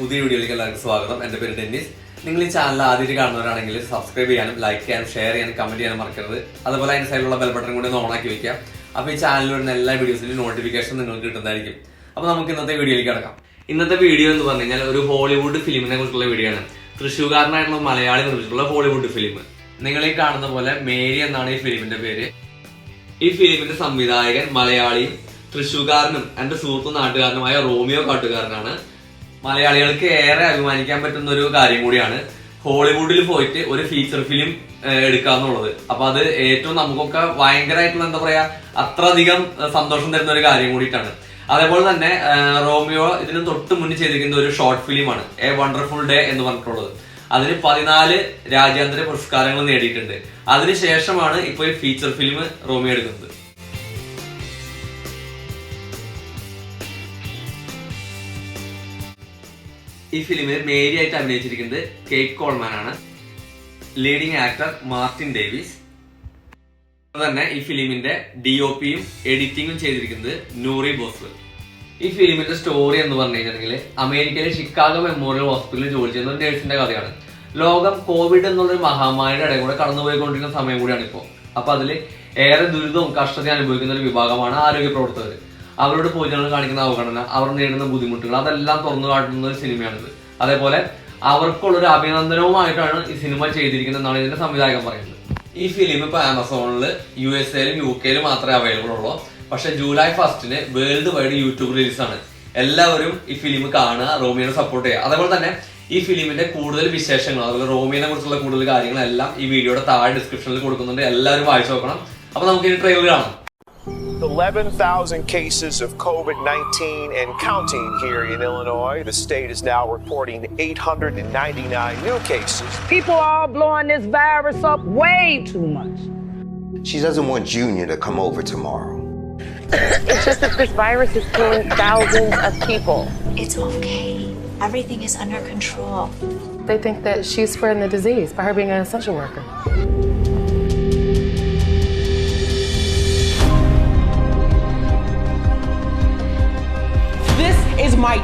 പുതിയ വീഡിയോയിലേക്ക് എല്ലാവർക്കും സ്വാഗതം. എന്റെ പേര് ഡെന്നിസ്. നിങ്ങൾ ഈ ചാനൽ ആദ്യമായിട്ട് കാണുന്നവരാണെങ്കിൽ സബ്സ്ക്രൈബ് ചെയ്യാനും ലൈക്ക് ചെയ്യാനും ഷെയർ ചെയ്യാനും കമന്റ് ചെയ്യാനും മറക്കരുത്. അതുപോലെ അതിന്റെ സൈഡിലുള്ള ബെൽ ബട്ടൺ കൂടി ഒന്ന് ഓൺ ആക്കി അപ്പൊ ഈ ചാനലിൽ വരുന്ന എല്ലാ വീഡിയോസിലും നോട്ടിഫിക്കേഷൻ നിങ്ങൾക്ക് കിട്ടുന്നതായിരിക്കും. അപ്പൊ നമുക്ക് ഇന്നത്തെ വീഡിയോയിലേക്ക് കിടക്കാം. ഇന്നത്തെ വീഡിയോ എന്ന് പറഞ്ഞു കഴിഞ്ഞാൽ ഒരു ഹോളിവുഡ് ഫിലിമിനെ കുറിച്ചുള്ള വീഡിയോ ആണ്. തൃശ്ശൂകാരനായിട്ടുള്ള മലയാളി നിർമ്മിച്ചിട്ടുള്ള ഹോളിവുഡ് ഫിലിം നിങ്ങൾ ഈ കാണുന്ന പോലെ മേരി എന്നാണ് ഈ ഫിലിമിന്റെ പേര്. ഈ ഫിലിമിന്റെ സംവിധായകൻ മലയാളിയും തൃശ്ശൂകാരനും എന്റെ സുഹൃത്തു നാട്ടുകാരനുമായ റോമിയോ കാട്ടുകാരനാണ്. മലയാളികൾക്ക് ഏറെ അഭിമാനിക്കാൻ പറ്റുന്ന ഒരു കാര്യം കൂടിയാണ്. ഹോളിവുഡിൽ പോയിട്ട് ഒരു ഫീച്ചർ ഫിലിം എടുക്കാന്നുള്ളത്. അപ്പൊ അത് ഏറ്റവും നമുക്കൊക്കെ ഭയങ്കരമായിട്ടുള്ള എന്താ പറയാ അത്രയധികം സന്തോഷം തരുന്ന ഒരു കാര്യം കൂടിയിട്ടാണ്. അതേപോലെ തന്നെ റോമിയോ ഇതിന് തൊട്ട് മുന്നിൽ ചെയ്തിരിക്കുന്ന ഒരു ഷോർട്ട് ഫിലിമാണ് എ വണ്ടർഫുൾ ഡേ എന്ന് പറഞ്ഞിട്ടുള്ളത്. അതിന് പതിനാല് രാജ്യാന്തര പുരസ്കാരങ്ങൾ നേടിയിട്ടുണ്ട്. അതിനുശേഷമാണ് ഇപ്പോൾ ഈ ഫീച്ചർ ഫിലിം റോമിയോ എടുക്കുന്നത്. ഈ ഫിലിമിൽ മേരി ആയിട്ട് അഭിനയിച്ചിരിക്കുന്നത് കേക്ക് കോൾമാൻ ആണ്. Leading actor Martin Davis. തന്നെ ഈ ഫിലിമിന്റെ ഡി ഒ പിയും എഡിറ്റിംഗും ചെയ്തിരിക്കുന്നത് നൂറി ബോസ്വൽ. ഈ ഫിലിമിന്റെ സ്റ്റോറി എന്ന് പറഞ്ഞു കഴിഞ്ഞിട്ടുണ്ടെങ്കിൽ അമേരിക്കയിലെ ഷിക്കാഗോ മെമ്മോറിയൽ ഹോസ്പിറ്റലിൽ ജോലി ചെയ്യുന്ന ഒരു നേഴ്സിന്റെ കഥയാണ്. ലോകം കോവിഡ് എന്നുള്ളൊരു മഹാമാരിയുടെ ഇടയിൽ കൂടെ കടന്നുപോയിക്കൊണ്ടിരിക്കുന്ന സമയം കൂടിയാണ് ഇപ്പോൾ അപ്പൊ അതിൽ ഏറെ ദുരിതവും കഷ്ടതയും അനുഭവിക്കുന്ന ഒരു വിഭാഗമാണ് ആരോഗ്യ പ്രവർത്തകർ അവരോട് പൊതുജനങ്ങൾ കാണിക്കുന്ന അവഗണന അവർ നേരിടുന്ന ബുദ്ധിമുട്ടുകൾ അതെല്ലാം തുറന്നു കാട്ടുന്ന ഒരു സിനിമയാണിത്. അതേപോലെ അവർക്കുള്ള ഒരു അഭിനന്ദനവുമായിട്ടാണ് ഈ സിനിമ ചെയ്തിരിക്കുന്നത് എന്നാണ് ഇതിന്റെ സംവിധായകൻ പറയുന്നത്. ഈ ഫിലിം ഇപ്പൊ ആമസോണിൽ യു എസ് എയിലും യു കെയിലും മാത്രമേ അവൈലബിൾ ഉള്ളൂ. പക്ഷെ ജൂലൈ ഫസ്റ്റിന് വേൾഡ് വൈഡ് യൂട്യൂബ് റിലീസ് ആണ്. എല്ലാവരും ഈ ഫിലിം കാണുക റോമിയോനെ സപ്പോർട്ട് ചെയ്യുക. അതേപോലെ തന്നെ ഈ ഫിലിമിന്റെ കൂടുതൽ വിശേഷങ്ങൾ അതുപോലെ റോമിയനെ കുറിച്ചുള്ള കൂടുതൽ കാര്യങ്ങളെല്ലാം ഈ വീഡിയോയുടെ താഴെ ഡിസ്ക്രിപ്ഷനിൽ കൊടുക്കുന്നുണ്ട്. എല്ലാവരും വായിച്ചു നോക്കണം. അപ്പൊ നമുക്ക് ഇനി ട്രെയിലർ കാണാം. 11,000 cases of COVID 19 and counting here in Illinois. The state is now reporting 899 new cases. People are blowing this virus up way too much. She doesn't want Junior to come over tomorrow. It's just that this virus is killing thousands of people. It's okay. Everything is under control. They think that she's spreading the disease by her being an essential worker.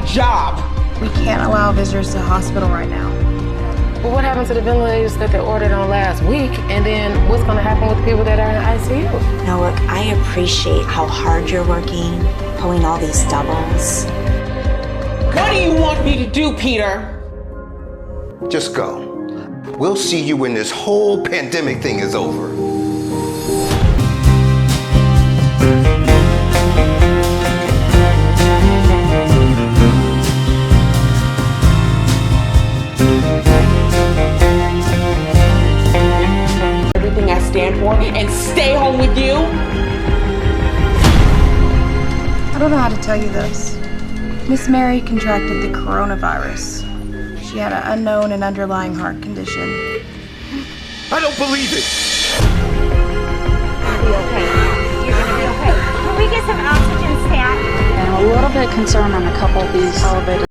Job. We can't allow visitors to the hospital right now. But what happened to the ventilators that they ordered on last week? And then what's going to happen with the people that are in the ICU? Now, look, I appreciate how hard you're working, pulling all these doubles. What do you want me to do, Peter? Just go. We'll see you when this whole pandemic thing is over. Stand for and stay home with you? I don't know how to tell you this. Miss Mary contracted the coronavirus. She had an unknown and underlying heart condition. I don't believe it! be okay. You're gonna be okay. Can we get some oxygen stat? I'm a little bit concerned on a couple of these elevated.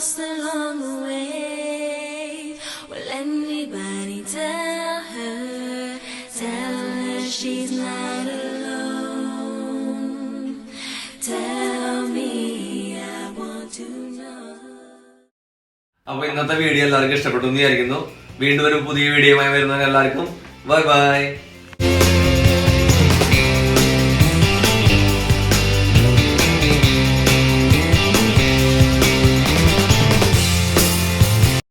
Lost along the way. Will anybody tell her? Tell her she's not alone. Tell me I want to know. അപ്പൊ ഇന്നത്തെ video എല്ലാവർക്കും ഇഷ്ടപ്പെട്ടു എന്ന് വിചാരിക്കുന്നു വീണ്ടും ഒരു പുതിയ വീഡിയോയുമായി വരുന്നവർ എല്ലാവർക്കും ബൈ ബൈ